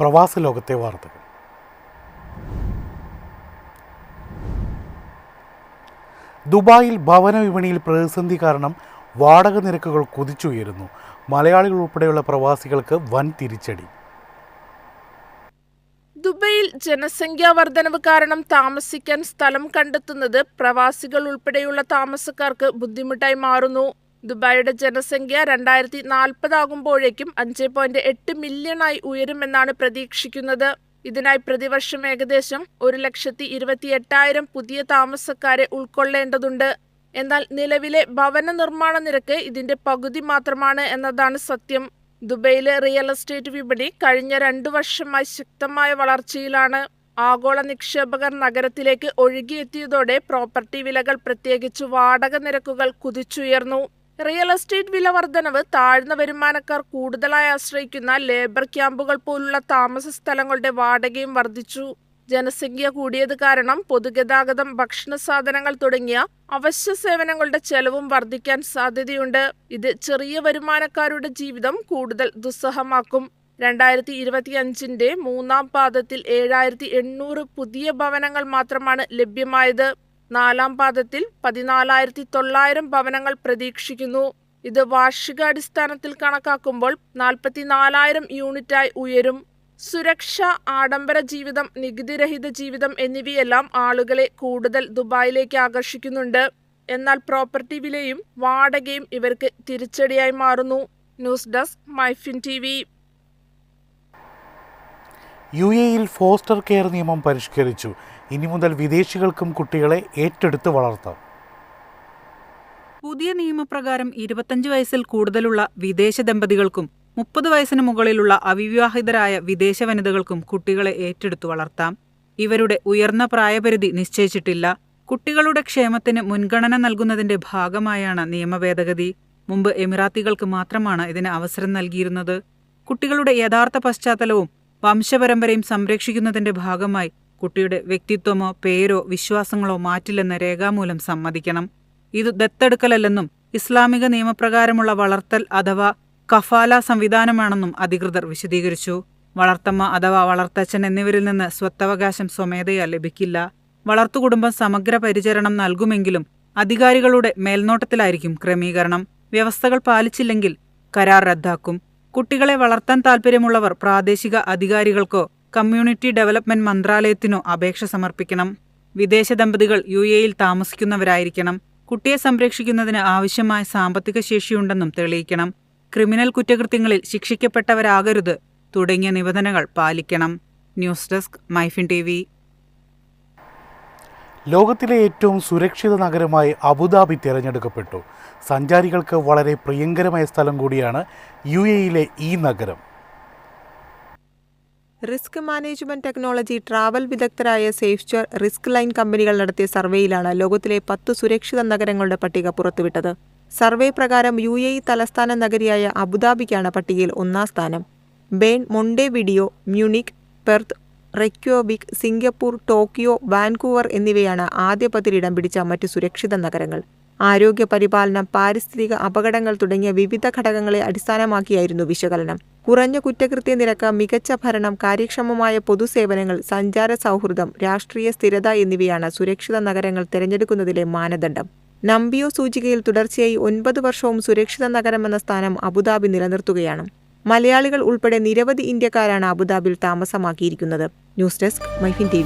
പ്രവാസ ലോകത്തെ വാർത്തകൾ. ദുബായിൽ ഭവന വിപണിയിൽ പ്രതിസന്ധി കാരണം വാടക നിരക്കുകൾ കുതിച്ചുയരുന്നു. മലയാളികൾ ഉൾപ്പെടെയുള്ള പ്രവാസികൾക്ക് വൻ തിരിച്ചടി. ദുബൈയിൽ ജനസംഖ്യാ വർധനവ് കാരണം താമസിക്കാൻ സ്ഥലം കണ്ടെത്തുന്നത് പ്രവാസികൾ ഉൾപ്പെടെയുള്ള താമസക്കാർക്ക് ബുദ്ധിമുട്ടായി മാറുന്നു. ദുബായിയുടെ ജനസംഖ്യ രണ്ടായിരത്തി നാൽപ്പതാകുമ്പോഴേക്കും അഞ്ച് പോയിന്റ് എട്ട് മില്യണായി ഉയരുമെന്നാണ് പ്രതീക്ഷിക്കുന്നത്. ഇതിനായി പ്രതിവർഷം ഏകദേശം ഒരു ലക്ഷത്തി ഇരുപത്തി എട്ടായിരം പുതിയ താമസക്കാരെ ഉൾക്കൊള്ളേണ്ടതുണ്ട്. എന്നാൽ നിലവിലെ ഭവന നിർമ്മാണ നിരക്ക് ഇതിന്റെ പകുതി മാത്രമാണ് എന്നതാണ് സത്യം. ദുബൈയിലെ റിയൽ എസ്റ്റേറ്റ് വിപണി കഴിഞ്ഞ രണ്ടു വർഷമായി ശക്തമായ വളർച്ചയിലാണ്. ആഗോള നിക്ഷേപകർ നഗരത്തിലേക്ക് ഒഴുകിയെത്തിയതോടെ പ്രോപ്പർട്ടി വിലകൾ പ്രത്യേകിച്ച് വാടക നിരക്കുകൾ കുതിച്ചുയർന്നു. റിയൽ എസ്റ്റേറ്റ് വില വർധനവ് താഴ്ന്ന വരുമാനക്കാർ കൂടുതലായി ആശ്രയിക്കുന്ന ലേബർ ക്യാമ്പുകൾ പോലുള്ള താമസ സ്ഥലങ്ങളുടെ വാടകയും വർദ്ധിച്ചു. ജനസംഖ്യ കൂടിയത് കാരണം പൊതുഗതാഗതം ഭക്ഷണ സാധനങ്ങൾ തുടങ്ങിയ അവശ്യ സേവനങ്ങളുടെ ചെലവും വർദ്ധിക്കാൻ സാധ്യതയുണ്ട്. ഇത് ചെറിയ വരുമാനക്കാരുടെ ജീവിതം കൂടുതൽ ദുസ്സഹമാക്കും. രണ്ടായിരത്തി ഇരുപത്തിയഞ്ചിന്റെ മൂന്നാം പാദത്തിൽ ഏഴായിരത്തി എണ്ണൂറ് പുതിയ ഭവനങ്ങൾ മാത്രമാണ് ലഭ്യമായത്. നാലാം പാദത്തിൽ പതിനാലായിരത്തി തൊള്ളായിരം ഭവനങ്ങൾ പ്രതീക്ഷിക്കുന്നു. ഇത് വാർഷികാടിസ്ഥാനത്തിൽ കണക്കാക്കുമ്പോൾ നാൽപ്പത്തിനാലായിരം യൂണിറ്റായി ഉയരും. സുരക്ഷ ആഡംബര ജീവിതം നികുതിരഹിത ജീവിതം എന്നിവയെല്ലാം ആളുകളെ കൂടുതൽ ദുബായിലേക്ക് ആകർഷിക്കുന്നുണ്ട്. എന്നാൽ പ്രോപ്പർട്ടി വിലയും വാടകയും ഇവർക്ക് തിരിച്ചടിയായി മാറുന്നു. News desk MyFin T V. U എയിൽ ഫോസ്റ്റർ കെയർ നിയമം പരിഷ്കരിച്ചു. ഇനി മുതൽ വിദേശികൾക്കും കുട്ടികളെ ഏറ്റെടുത്ത് വളർത്താം. പുതിയ നിയമപ്രകാരം ഇരുപത്തഞ്ച് വയസ്സിൽ കൂടുതലുള്ള വിദേശ ദമ്പതികൾക്കും മുപ്പത് വയസ്സിന് മുകളിലുള്ള അവിവാഹിതരായ വിദേശ വനിതകൾക്കും കുട്ടികളെ ഏറ്റെടുത്തു വളർത്താം. ഇവരുടെ ഉയർന്ന പ്രായപരിധി നിശ്ചയിച്ചിട്ടില്ല. കുട്ടികളുടെ ക്ഷേമത്തിന് മുൻഗണന നൽകുന്നതിന്റെ ഭാഗമായാണ് നിയമഭേദഗതി. മുമ്പ് എമിറാത്തികൾക്ക് മാത്രമാണ് ഇതിന് അവസരം നൽകിയിരുന്നത്. കുട്ടികളുടെ യഥാർത്ഥ പശ്ചാത്തലവും വംശപരമ്പരയും സംരക്ഷിക്കുന്നതിന്റെ ഭാഗമായി കുട്ടിയുടെ വ്യക്തിത്വമോ പേരോ വിശ്വാസങ്ങളോ മാറ്റില്ലെന്ന് രേഖാമൂലം സമ്മതിക്കണം. ഇത് ദത്തെടുക്കലല്ലെന്നും ഇസ്ലാമിക നിയമപ്രകാരമുള്ള വളർത്തൽ അഥവാ കഫാല സംവിധാനമാണെന്നും അധികൃതർ വിശദീകരിച്ചു. വളർത്തമ്മ അഥവാ വളർത്തച്ഛൻ എന്നിവരിൽ നിന്ന് സ്വത്തവകാശം സ്വമേധയാ ലഭിക്കില്ല. വളർത്തുകുടുംബം സമഗ്ര പരിചരണം നൽകുമെങ്കിലും അധികാരികളുടെ മേൽനോട്ടത്തിലായിരിക്കും ക്രമീകരണം. വ്യവസ്ഥകൾ പാലിച്ചില്ലെങ്കിൽ കരാർ റദ്ദാക്കും. കുട്ടികളെ വളർത്താൻ താൽപ്പര്യമുള്ളവർ പ്രാദേശിക അധികാരികൾക്കോ കമ്മ്യൂണിറ്റി ഡെവലപ്മെന്റ് മന്ത്രാലയത്തിനു അപേക്ഷ സമർപ്പിക്കണം. വിദേശ ദമ്പതികൾ യു എയിൽ താമസിക്കുന്നവരായിരിക്കണം. കുട്ടിയെ സംരക്ഷിക്കുന്നതിന് ആവശ്യമായ സാമ്പത്തിക ശേഷിയുണ്ടെന്നും തെളിയിക്കണം. ക്രിമിനൽ കുറ്റകൃത്യങ്ങളിൽ ശിക്ഷിക്കപ്പെട്ടവരാകരുത് തുടങ്ങിയ നിബന്ധനകൾ പാലിക്കണം. News desk MyFin T V ലോകത്തിലെ ഏറ്റവും സുരക്ഷിത നഗരമായി അബുദാബി തിരഞ്ഞെടുക്കപ്പെട്ടു. സഞ്ചാരികൾക്ക് വളരെ പ്രിയങ്കരമായ സ്ഥലം കൂടിയാണ് യു എയിലെ ഈ നഗരം. റിസ്ക് മാനേജ്മെന്റ് ടെക്നോളജി ട്രാവൽ വിദഗ്ധരായ സേഫ്ചർ റിസ്ക് ലൈൻ കമ്പനികൾ നടത്തിയ സർവേയിലാണ് ലോകത്തിലെ പത്ത് സുരക്ഷിത നഗരങ്ങളുടെ പട്ടിക പുറത്തുവിട്ടത്. സർവേ പ്രകാരം യു എ ഇ തലസ്ഥാന നഗരിയായ അബുദാബിക്കാണ് പട്ടികയിൽ ഒന്നാം സ്ഥാനം. Bern Montevideo Munich Perth Reykjavik Singapore Tokyo Vancouver എന്നിവയാണ് ആദ്യ പത്തിൽ ഇടം പിടിച്ച മറ്റ് സുരക്ഷിത നഗരങ്ങൾ. ആരോഗ്യ പരിപാലനം പാരിസ്ഥിതിക അപകടങ്ങൾ തുടങ്ങിയ വിവിധ ഘടകങ്ങളെ അടിസ്ഥാനമാക്കിയായിരുന്നു വിശകലനം. കുറഞ്ഞ കുറ്റകൃത്യ നിരക്ക് മികച്ച ഭരണം കാര്യക്ഷമമായ പൊതുസേവനങ്ങൾ സഞ്ചാര സൗഹൃദം രാഷ്ട്രീയ സ്ഥിരത എന്നിവയാണ് സുരക്ഷിത നഗരങ്ങൾ തിരഞ്ഞെടുക്കുന്നതിലെ മാനദണ്ഡം. നമ്പിയോ സൂചികയിൽ തുടർച്ചയായി ഒൻപത് വർഷവും സുരക്ഷിത നഗരം എന്ന സ്ഥാനം അബുദാബി നിലനിർത്തുകയാണ്. മലയാളികൾ ഉൾപ്പെടെ നിരവധി ഇന്ത്യക്കാരാണ് അബുദാബിയിൽ താമസമാക്കിയിരിക്കുന്നത്. News desk MyFin T